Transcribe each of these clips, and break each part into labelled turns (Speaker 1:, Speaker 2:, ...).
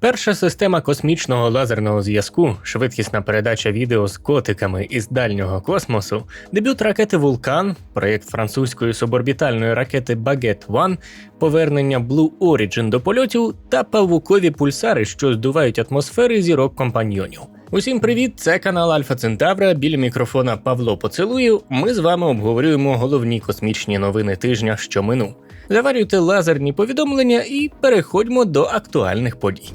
Speaker 1: Перша система космічного лазерного зв'язку, швидкісна передача відео з котиками із дальнього космосу, дебют ракети Вулкан, проєкт французької суборбітальної ракети Багет 1 повернення Blue Origin до польотів та павукові пульсари, що здувають атмосфери зірок компаньйонів. Усім привіт! Це канал Альфа Центавра. Біля мікрофона Павло Поцелуєв. Ми з вами обговорюємо головні космічні новини тижня, що минув. Заварюйте лазерні повідомлення і переходьмо до актуальних подій.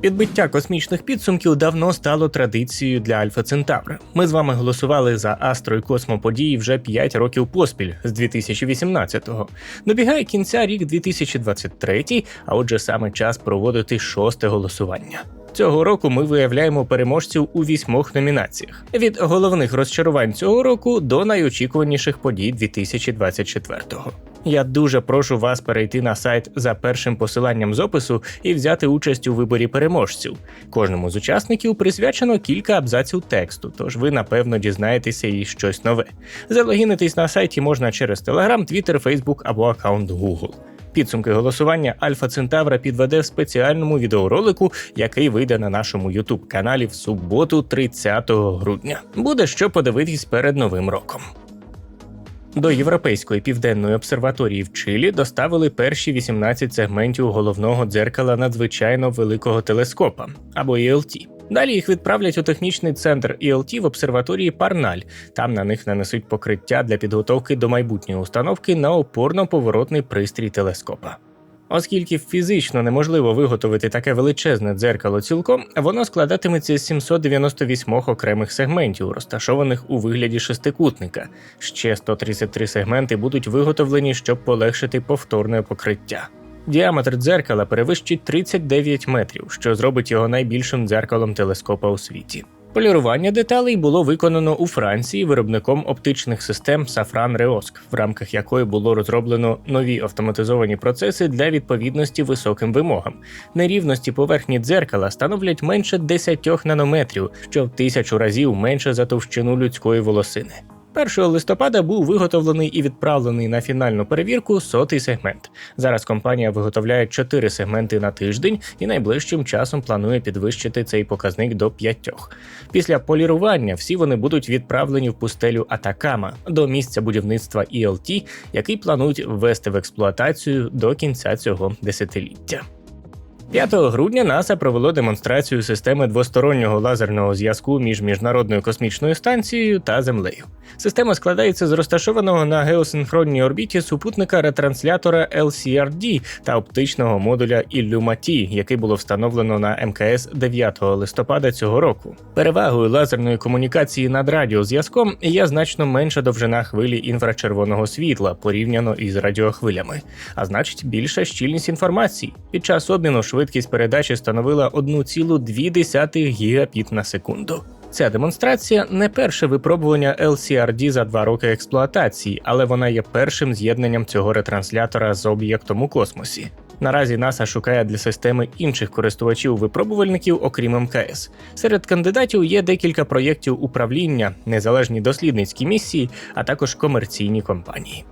Speaker 1: Підбиття космічних підсумків давно стало традицією для Альфа Центавра. Ми з вами голосували за Астро і Космоподії вже 5 років поспіль з 2018-го. Добігає кінця рік 2023, а отже, саме час проводити шосте голосування. Цього року ми виявляємо переможців у вісьмох номінаціях: від головних розчарувань цього року до найочікуваніших подій 2024-го. Я дуже прошу вас перейти на сайт за першим посиланням з опису і взяти участь у виборі переможців. Кожному з учасників присвячено кілька абзаців тексту, тож ви напевно дізнаєтеся і щось нове. Залогінитись на сайті можна через Telegram, Twitter, Facebook або аккаунт Google. Підсумки голосування Альфа Центавра підведе в спеціальному відеоролику, який вийде на нашому youtube каналі в суботу, 30 грудня. Буде що подивитись перед новим роком. До Європейської південної обсерваторії в Чилі доставили перші 18 сегментів головного дзеркала надзвичайно великого телескопа або ELT. Далі їх відправлять у технічний центр ELT в обсерваторії Парналь. Там на них нанесуть покриття для підготовки до майбутньої установки на опорно-поворотний пристрій телескопа. Оскільки фізично неможливо виготовити таке величезне дзеркало цілком, воно складатиметься з 798 окремих сегментів, розташованих у вигляді шестикутника. Ще 133 сегменти будуть виготовлені, щоб полегшити повторне покриття. Діаметр дзеркала перевищить 39 метрів, що зробить його найбільшим дзеркалом телескопа у світі. Полірування деталей було виконано у Франції виробником оптичних систем Safran Reosc, в рамках якої було розроблено нові автоматизовані процеси для відповідності високим вимогам. Нерівності поверхні дзеркала становлять менше 10 нанометрів, що в тисячу разів менше за товщину людської волосини. 1 листопада був виготовлений і відправлений на фінальну перевірку сотий сегмент. Зараз компанія виготовляє 4 сегменти на тиждень і найближчим часом планує підвищити цей показник до 5. Після полірування всі вони будуть відправлені в пустелю Атакама до місця будівництва ELT, який планують ввести в експлуатацію до кінця цього десятиліття. 5 грудня НАСА провело демонстрацію системи двостороннього лазерного зв'язку між міжнародною космічною станцією та Землею. Система складається з розташованого на геосинхронній орбіті супутника ретранслятора LCRD та оптичного модуля Illumati, який було встановлено на МКС 9 листопада цього року. Перевагою лазерної комунікації над радіозв'язком є значно менша довжина хвилі інфрачервоного світла порівняно із радіохвилями, а значить більша щільність інформації. Під час обміну швидкість передачі становила 1,2 гігабіт на секунду. Ця демонстрація не перше випробування LCRD за два роки експлуатації, але вона є першим з'єднанням цього ретранслятора з об'єктом у космосі. Наразі НАСА шукає для системи інших користувачів-випробувальників, окрім МКС. Серед кандидатів є декілька проєктів управління, незалежні дослідницькі місії, а також комерційні компанії.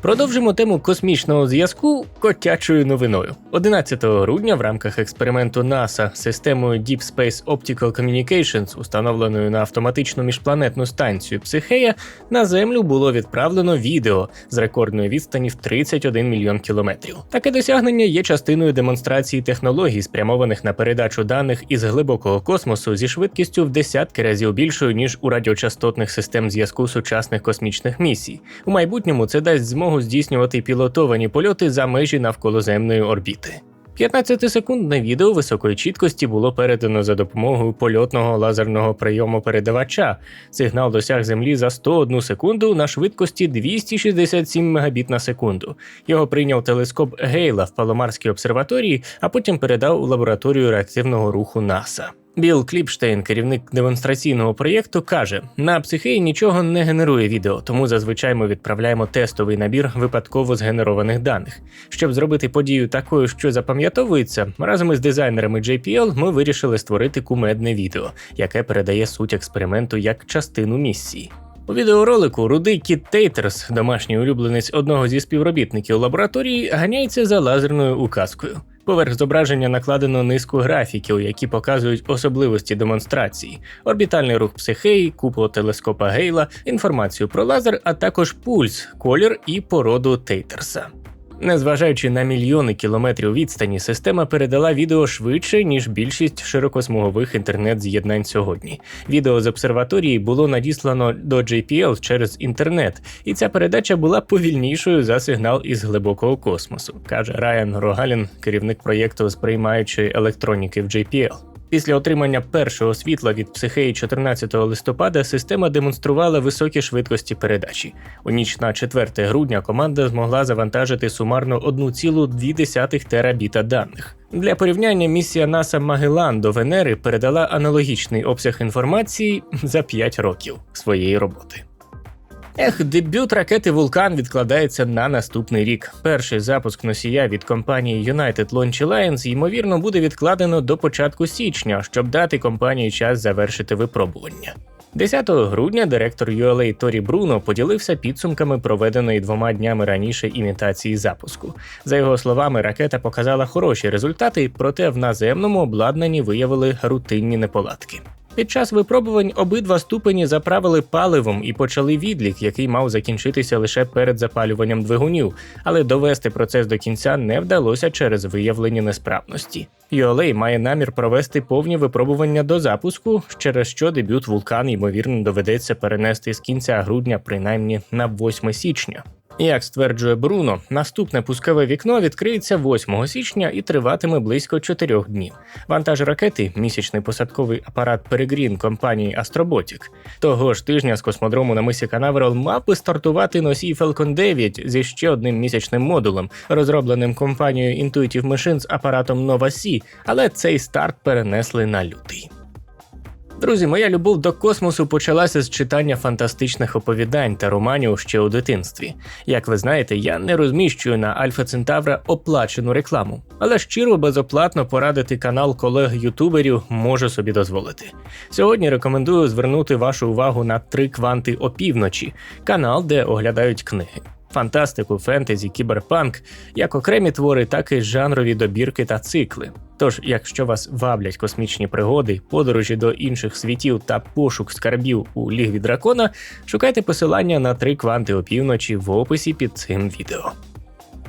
Speaker 1: Продовжимо тему космічного зв'язку котячою новиною. 11 грудня в рамках експерименту НАСА системою Deep Space Optical Communications, установленою на автоматичну міжпланетну станцію Психея, на Землю було відправлено відео з рекордної відстані в 31 мільйон кілометрів. Таке досягнення є частиною демонстрації технологій, спрямованих на передачу даних із глибокого космосу зі швидкістю в десятки разів більшою ніж у радіочастотних систем зв'язку сучасних космічних місій. У майбутньому це дасть змогу змогу здійснювати пілотовані польоти за межі навколоземної орбіти. 15-секундне відео високої чіткості було передано за допомогою польотного лазерного прийому передавача. Сигнал досяг землі за 101 секунду на швидкості 267 Мбіт на секунду. Його прийняв телескоп Гейла в Паломарській обсерваторії, а потім передав у лабораторію реактивного руху НАСА. Біл Кліпштейн, керівник демонстраційного проєкту, каже: на психеї нічого не генерує відео, тому зазвичай ми відправляємо тестовий набір випадково згенерованих даних. Щоб зробити подію такою, що запам'ятовується, разом із дизайнерами JPL ми вирішили створити кумедне відео, яке передає суть експерименту як частину місії. У відеоролику рудий Кіт Тейтерс, домашній улюбленець одного зі співробітників лабораторії, ганяється за лазерною указкою. Поверх зображення накладено низку графіків, які показують особливості демонстрації: орбітальний рух психеї, куполо телескопа Гейла, інформацію про лазер, а також пульс, колір і породу Тейтерса. Незважаючи на мільйони кілометрів відстані, система передала відео швидше, ніж більшість широкосмугових інтернет-з'єднань сьогодні. Відео з обсерваторії було надіслано до JPL через інтернет, і ця передача була повільнішою за сигнал із глибокого космосу, каже Райан Рогалін, керівник проєкту сприймаючої електроніки в JPL. Після отримання першого світла від психеї 14 листопада система демонструвала високі швидкості передачі. У ніч на 4 грудня команда змогла завантажити сумарно 1,2 терабіта даних. Для порівняння місія НАСА Магелан до Венери передала аналогічний обсяг інформації за 5 років своєї роботи. Ех, дебют ракети Вулкан відкладається на наступний рік. Перший запуск носія від компанії United Launch Alliance, ймовірно, буде відкладено до початку січня, щоб дати компанії час завершити випробування. 10 грудня директор ULA Торі Бруно поділився підсумками проведеної двома днями раніше імітації запуску. За його словами, ракета показала хороші результати, проте в наземному обладнанні виявили рутинні неполадки. Під час випробувань обидва ступені заправили паливом і почали відлік, який мав закінчитися лише перед запалюванням двигунів, але довести процес до кінця не вдалося через виявлені несправності. ULA має намір провести повні випробування до запуску, через що дебют вулкан ймовірно доведеться перенести з кінця грудня, принаймні на 8 січня. Як стверджує Бруно, наступне пускове вікно відкриється 8 січня і триватиме близько 4 днів. Вантаж ракети, місячний посадковий апарат Peregrine компанії Astrobotic. Того ж тижня з космодрому на мисі Канаверал мав би стартувати носій Falcon 9 зі ще одним місячним модулем, розробленим компанією Intuitive Machines апаратом Nova C, але цей старт перенесли на лютий. Друзі, моя любов до космосу почалася з читання фантастичних оповідань та романів ще у дитинстві. Як ви знаєте, я не розміщую на Альфа Центавра оплачену рекламу, але щиро безоплатно порадити канал колег-ютуберів можу собі дозволити. Сьогодні рекомендую звернути вашу увагу на три кванти опівночі, канал, де оглядають книги. Фантастику, фентезі, кіберпанк, як окремі твори, так і жанрові добірки та цикли. Тож, якщо вас ваблять космічні пригоди, подорожі до інших світів та пошук скарбів у лігві дракона, шукайте посилання на три кванти опівночі в описі під цим відео.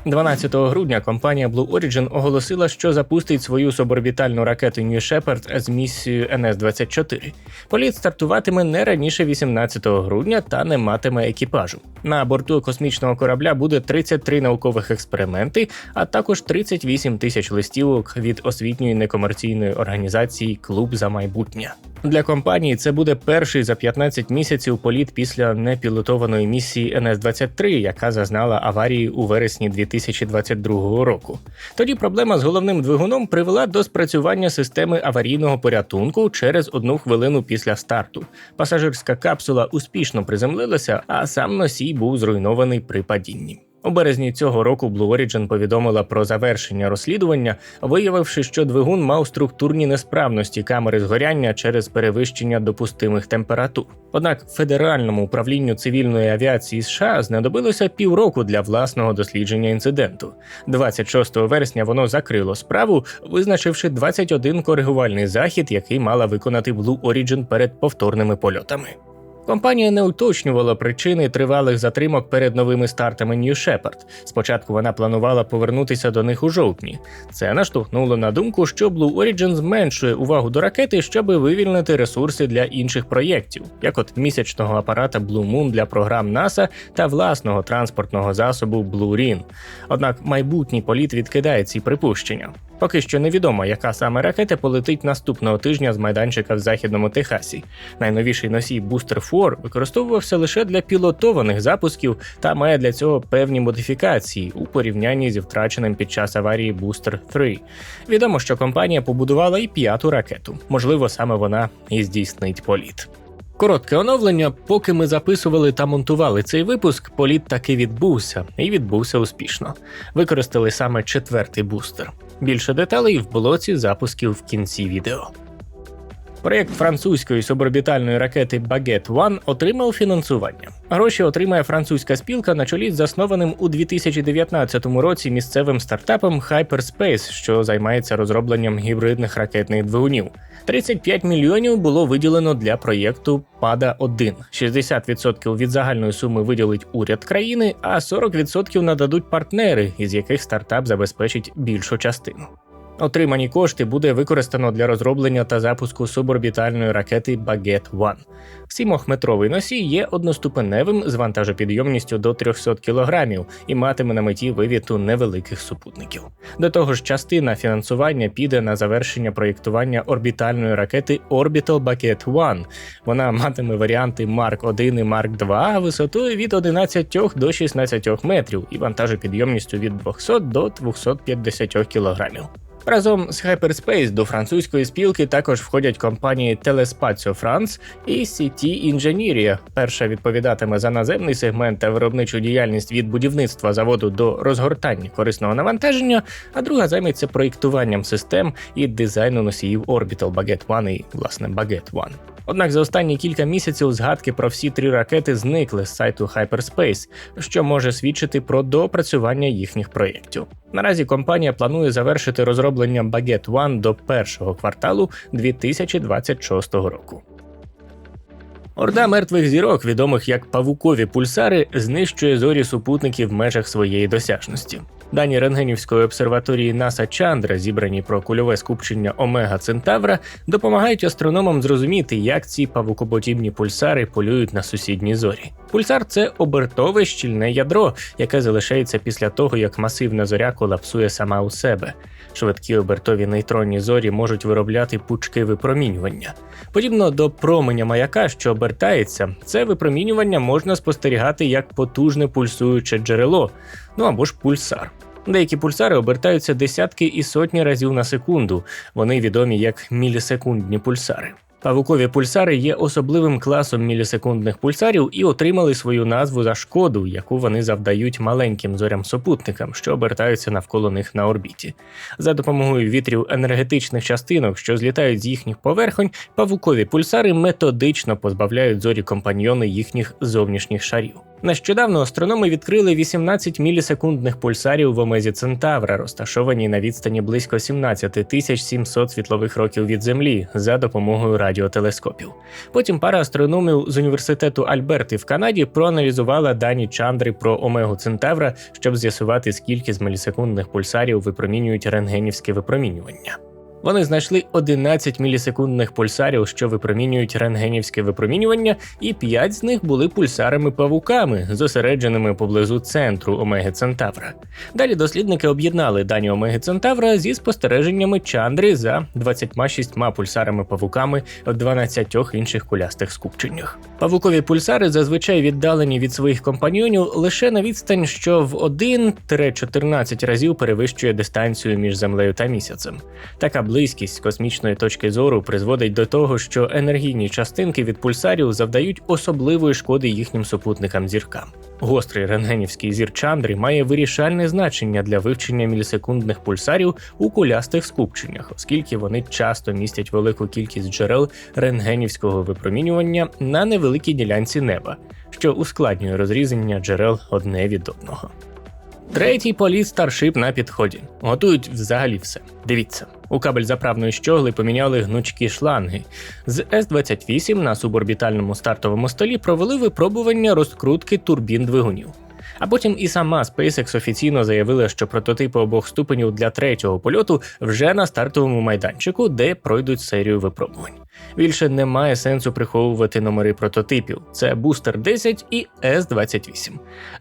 Speaker 1: 12 грудня компанія Blue Origin оголосила, що запустить свою суборбітальну ракету New Shepard з місією NS-24. Політ стартуватиме не раніше 18 грудня та не матиме екіпажу. На борту космічного корабля буде 33 наукових експерименти, а також 38 тисяч листівок від освітньої некомерційної організації Клуб за майбутнє. Для компанії це буде перший за 15 місяців політ після непілотованої місії НС-23, яка зазнала аварії у вересні 2022 року. Тоді проблема з головним двигуном привела до спрацювання системи аварійного порятунку через одну хвилину після старту. Пасажирська капсула успішно приземлилася, а сам носій був зруйнований при падінні. У березні цього року Blue Origin повідомила про завершення розслідування, виявивши, що двигун мав структурні несправності камери згоряння через перевищення допустимих температур. Однак федеральному управлінню цивільної авіації США знадобилося півроку для власного дослідження інциденту. 26 вересня воно закрило справу, визначивши 21 коригувальний захід, який мала виконати Blue Origin перед повторними польотами. Компанія не уточнювала причини тривалих затримок перед новими стартами New Shepard. Спочатку вона планувала повернутися до них у жовтні. Це наштовхнуло на думку, що Blue Origin зменшує увагу до ракети, щоб вивільнити ресурси для інших проєктів, як от місячного апарата Blue Moon для програм NASA та власного транспортного засобу Blue Rin. Однак майбутній політ відкидає ці припущення. Поки що невідомо, яка саме ракета полетить наступного тижня з майданчика в західному Техасі. Найновіший носій Booster 4 використовувався лише для пілотованих запусків та має для цього певні модифікації у порівнянні зі втраченим під час аварії Booster 3. Відомо, що компанія побудувала і п'яту ракету. Можливо, саме вона і здійснить політ. Коротке оновлення, поки ми записували та монтували цей випуск, політ таки відбувся і відбувся успішно. Використали саме четвертий бустер. Більше деталей в блоці запусків в кінці відео. Проєкт французької суборбітальної ракети Baguette One отримав фінансування. Гроші отримає французька спілка на чолі з заснованим у 2019 році місцевим стартапом Hyperspace, що займається розробленням гібридних ракетних двигунів. 35 мільйонів було виділено для проєкту пада 1 60% від загальної суми виділить уряд країни, а 40% нададуть партнери, із яких стартап забезпечить більшу частину. Отримані кошти буде використано для розроблення та запуску суборбітальної ракети Baguette One. Сімохметровий носій є одноступеневим з вантажопідйомністю до 300 кг і матиме на меті вивіту невеликих супутників. До того ж, частина фінансування піде на завершення проєктування орбітальної ракети Orbital Baguette One. Вона матиме варіанти Mark 1 і Mark 2 висотою від 11 до 16 метрів і вантажопідйомністю від 200 до 250 кг. Разом з Hyperspace до французької спілки також входять компанії Telespazio France і CT Ingegneria. Перша відповідатиме за наземний сегмент та виробничу діяльність від будівництва заводу до розгортання корисного навантаження, а друга займеться проєктуванням систем і дизайну носіїв Orbital Baguette One і власне Baguette One. Однак за останні кілька місяців згадки про всі три ракети зникли з сайту Hyperspace, що може свідчити про доопрацювання їхніх проєктів. Наразі компанія планує завершити розроблення Baguette One до першого кварталу 2026 року. Орда мертвих зірок, відомих як павукові пульсари, знищує зорі супутників в межах своєї досяжності. Дані рентгенівської обсерваторії НАСА Чандра, зібрані про кульове скупчення Омега Центавра, допомагають астрономам зрозуміти, як ці павукоподібні пульсари полюють на сусідні зорі. Пульсар це обертове щільне ядро, яке залишається після того, як масивна зоря колапсує сама у себе. Швидкі обертові нейтронні зорі можуть виробляти пучки випромінювання. Подібно до променя маяка, що обертається, це випромінювання можна спостерігати як потужне пульсуюче джерело, ну або ж пульсар. Деякі пульсари обертаються десятки і сотні разів на секунду. Вони відомі як мілісекундні пульсари. Павукові пульсари є особливим класом мілісекундних пульсарів і отримали свою назву за шкоду, яку вони завдають маленьким зорям-супутникам, що обертаються навколо них на орбіті. За допомогою вітрів енергетичних частинок, що злітають з їхніх поверхонь, павукові пульсари методично позбавляють зорі компаньйони їхніх зовнішніх шарів. Нещодавно астрономи відкрили 18 мілісекундних пульсарів в омезі Центавра, розташовані на відстані близько 17 тисяч 700 світлових років від Землі за допомогою радіотелескопів. Потім пара астрономів з університету Альберти в Канаді проаналізувала дані Чандри про омегу Центавра, щоб з'ясувати, скільки з мілісекундних пульсарів випромінюють рентгенівське випромінювання. Вони знайшли 11 мілісекундних пульсарів, що випромінюють рентгенівське випромінювання, і 5 з них були пульсарами-павуками, зосередженими поблизу центру Омеги Центавра. Далі дослідники об'єднали дані Омеги Центавра зі спостереженнями Чандри за 26 пульсарами-павуками в 12 інших кулястих скупченнях. Павукові пульсари зазвичай віддалені від своїх компаньйонів лише на відстань, що в 1-14 разів перевищує дистанцію між землею та місяцем. Така близькість космічної точки зору призводить до того, що енергійні частинки від пульсарів завдають особливої шкоди їхнім супутникам зіркам. Гострий рентгенівський зір Чандри має вирішальне значення для вивчення мілісекундних пульсарів у кулястих скупченнях, оскільки вони часто містять велику кількість джерел рентгенівського випромінювання на невеликій ділянці неба, що ускладнює розрізання джерел одне від одного. Третій політ старшип на підході. Готують взагалі все. Дивіться. У кабель заправної щогли поміняли гнучкі шланги. З С-28 на суборбітальному стартовому столі провели випробування розкрутки турбін двигунів. А потім і сама SpaceX офіційно заявила, що прототипи обох ступенів для третього польоту вже на стартовому майданчику, де пройдуть серію випробувань. Більше немає сенсу приховувати номери прототипів: це Booster 10 і С-28.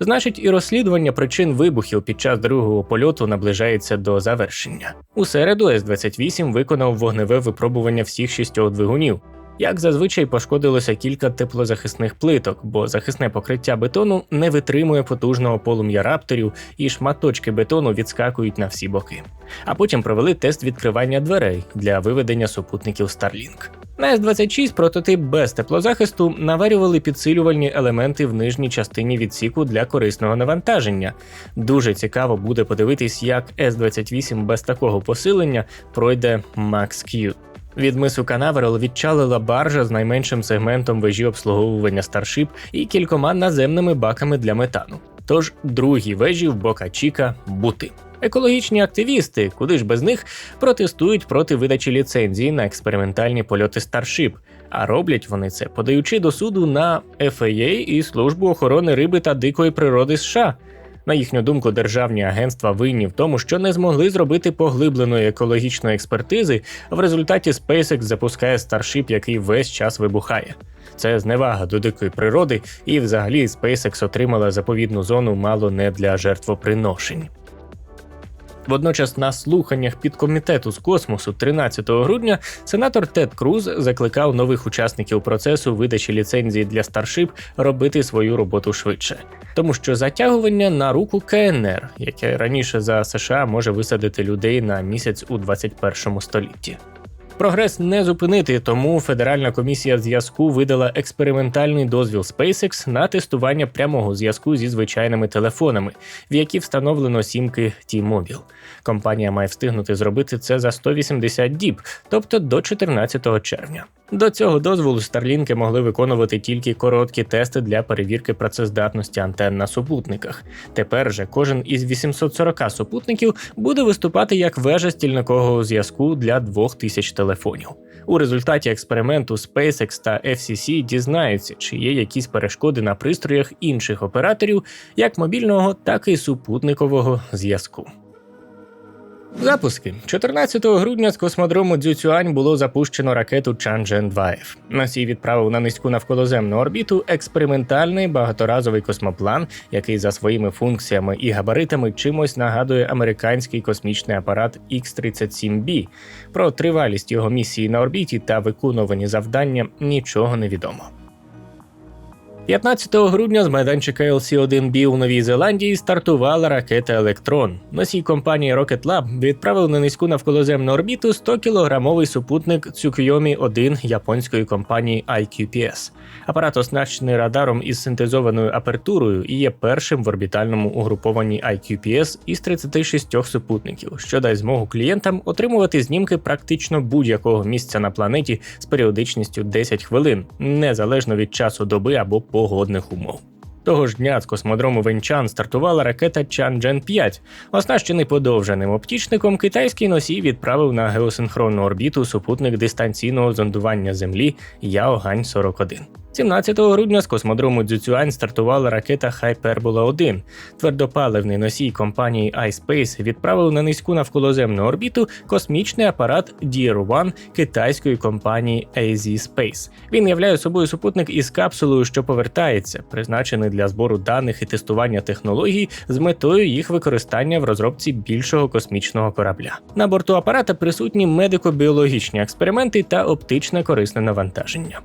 Speaker 1: Значить, і розслідування причин вибухів під час другого польоту наближається до завершення. У середу С-28 виконав вогневе випробування всіх шістьох двигунів. Як зазвичай пошкодилося кілька теплозахисних плиток, бо захисне покриття бетону не витримує потужного полум'я рапторів і шматочки бетону відскакують на всі боки. А потім провели тест відкривання дверей для виведення супутників Starlink. На С-26 прототип без теплозахисту наварювали підсилювальні елементи в нижній частині відсіку для корисного навантаження. Дуже цікаво буде подивитись, як С-28 без такого посилення пройде Max-Q. Від мису Канаверал відчалила баржа з найменшим сегментом вежі обслуговування Старшип і кількома наземними баками для метану. Тож другі вежі в Бока Чіка бути. Екологічні активісти, куди ж без них, протестують проти видачі ліцензії на експериментальні польоти Старшип, а роблять вони це, подаючи до суду на FAA і Службу охорони риби та дикої природи США. На їхню думку, державні агентства винні в тому, що не змогли зробити поглибленої екологічної експертизи, а в результаті SpaceX запускає Starship, який весь час вибухає. Це зневага до дикої природи, і взагалі SpaceX отримала заповідну зону мало не для жертвоприношень. Водночас на слуханнях підкомітету з космосу 13 грудня сенатор Тед Круз закликав нових учасників процесу видачі ліцензії для Starship робити свою роботу швидше, тому що затягування на руку КНР, яке раніше за США може висадити людей на місяць у 21 столітті. Прогрес не зупинити, тому Федеральна комісія зв'язку видала експериментальний дозвіл SpaceX на тестування прямого зв'язку зі звичайними телефонами, в які встановлено сімки T-Mobile. Компанія має встигнути зробити це за 180 діб, тобто до 14 червня. До цього дозволу старлінки могли виконувати тільки короткі тести для перевірки працездатності антенн на супутниках. Тепер же кожен із 840 супутників буде виступати як вежа стільникового зв'язку для 2000 телефонів. У результаті експерименту SpaceX та FCC дізнаються, чи є якісь перешкоди на пристроях інших операторів, як мобільного, так і супутникового зв'язку. Запуски 14 грудня з космодрому Дзюцюань було запущено ракету Чанчжен 2F. Носій відправив на низьку навколоземну орбіту експериментальний багаторазовий космоплан, який за своїми функціями і габаритами чимось нагадує американський космічний апарат X-37B. Про тривалість його місії на орбіті та виконувані завдання нічого не відомо. 15 грудня з майданчика LC-1B у Новій Зеландії стартувала ракета Електрон. Носій компанії Rocket Lab відправив на низьку навколоземну орбіту 100-кілограмовий супутник Tsukuyomi 1 японської компанії IQPS. Апарат оснащений радаром із синтезованою апертурою і є першим в орбітальному угрупованні IQPS із 36 супутників, що дасть змогу клієнтам отримувати знімки практично будь-якого місця на планеті з періодичністю 10 хвилин, незалежно від часу доби або погодних умов. Того ж дня з космодрому Венчан стартувала ракета Чанджен 5 Оснащений подовженим оптічником, китайський носій відправив на геосинхронну орбіту супутник дистанційного зондування Землі Яогань 41 17 грудня з космодрому Дзюцюань стартувала ракета Hyperbola 1 Твердопаливний носій компанії iSpace відправив на низьку навколоземну орбіту космічний апарат Deer-1 китайської компанії AZ Space. Він являє собою супутник із капсулою, що повертається, призначений для збору даних і тестування технологій з метою їх використання в розробці більшого космічного корабля. На борту апарата присутні медико-біологічні експерименти та оптичне корисне навантаження.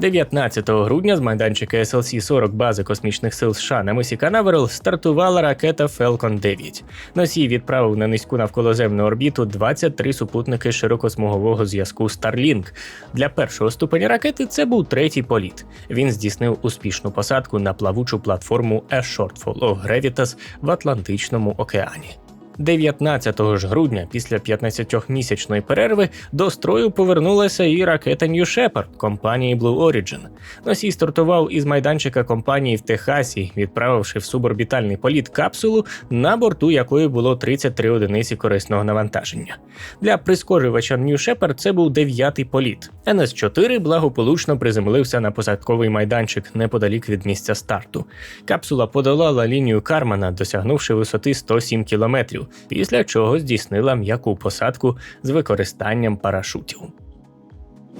Speaker 1: 19 грудня з майданчика SLC-40 бази космічних сил США на мисі Канаверал стартувала ракета Falcon 9. Носій відправив на низьку навколоземну орбіту 23 супутники широкосмугового зв'язку Starlink. Для першого ступеня ракети це був третій політ. Він здійснив успішну посадку на плавучу платформу A Shortfall of Gravitas в Атлантичному океані. 19 ж грудня, після 15-місячної перерви, до строю повернулася і ракета New Shepard компанії Blue Origin. Носій стартував із майданчика компанії в Техасі, відправивши в суборбітальний політ капсулу, на борту якої було 33 одиниці корисного навантаження. Для прискорювача New Shepard це був дев'ятий політ. НС-4 благополучно приземлився на посадковий майданчик неподалік від місця старту. Капсула подолала лінію Кармана, досягнувши висоти 107 кілометрів після чого здійснила м'яку посадку з використанням парашутів.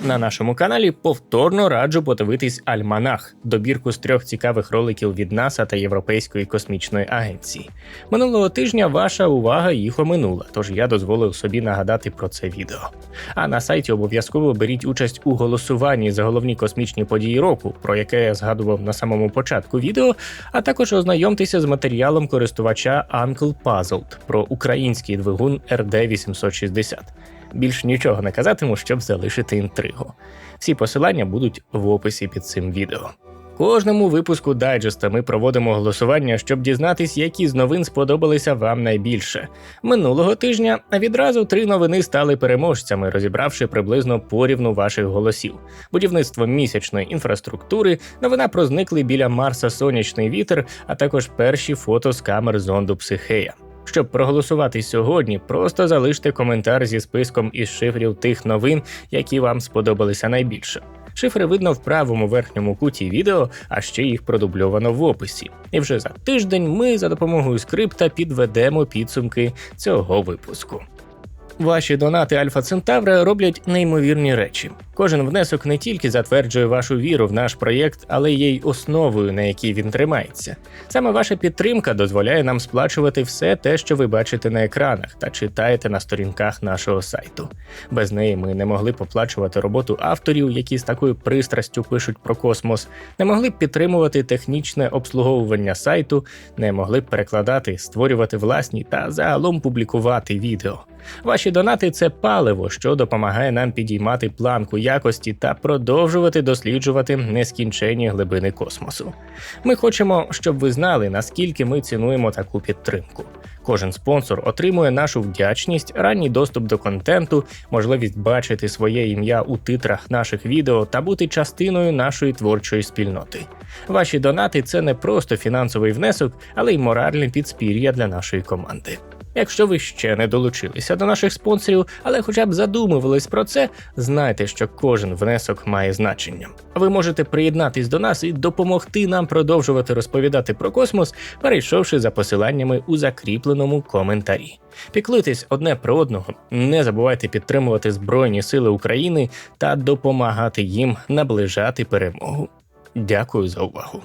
Speaker 1: На нашому каналі повторно раджу подивитись Альманах, добірку з трьох цікавих роликів від НАСА та Європейської космічної агенції. Минулого тижня ваша увага їх оминула, тож я дозволив собі нагадати про це відео. А на сайті обов'язково беріть участь у голосуванні за головні космічні події року, про яке я згадував на самому початку відео, а також ознайомтеся з матеріалом користувача Uncle Puzzled про український двигун RD 860 більш нічого не казатиму, щоб залишити інтригу. Всі посилання будуть в описі під цим відео. кожному випуску дайджеста ми проводимо голосування, щоб дізнатись, які з новин сподобалися вам найбільше. Минулого тижня відразу три новини стали переможцями, розібравши приблизно порівну ваших голосів: будівництво місячної інфраструктури, новина про зниклий біля Марса сонячний вітер, а також перші фото з камер зонду Психея. Щоб проголосувати сьогодні, просто залиште коментар зі списком із шифрів тих новин, які вам сподобалися найбільше. Шифри видно в правому верхньому куті відео, а ще їх продубльовано в описі. І вже за тиждень ми за допомогою скрипта підведемо підсумки цього випуску. Ваші донати Альфа Центавра роблять неймовірні речі. Кожен внесок не тільки затверджує вашу віру в наш проєкт, але є й основою, на якій він тримається. Саме ваша підтримка дозволяє нам сплачувати все те, що ви бачите на екранах та читаєте на сторінках нашого сайту. Без неї ми не могли б оплачувати роботу авторів, які з такою пристрастю пишуть про космос, не могли б підтримувати технічне обслуговування сайту, не могли б перекладати, створювати власні та загалом публікувати відео. Ваші донати це паливо, що допомагає нам підіймати планку якості та продовжувати досліджувати нескінченні глибини космосу. Ми хочемо, щоб ви знали, наскільки ми цінуємо таку підтримку. Кожен спонсор отримує нашу вдячність, ранній доступ до контенту, можливість бачити своє ім'я у титрах наших відео та бути частиною нашої творчої спільноти. Ваші донати це не просто фінансовий внесок, але й моральне підспір'я для нашої команди. Якщо ви ще не долучилися до наших спонсорів, але хоча б задумувались про це, знайте, що кожен внесок має значення. Ви можете приєднатись до нас і допомогти нам продовжувати розповідати про космос, перейшовши за посиланнями у закріпленому коментарі. Піклуйтесь одне про одного, не забувайте підтримувати Збройні Сили України та допомагати їм наближати перемогу. Дякую за увагу.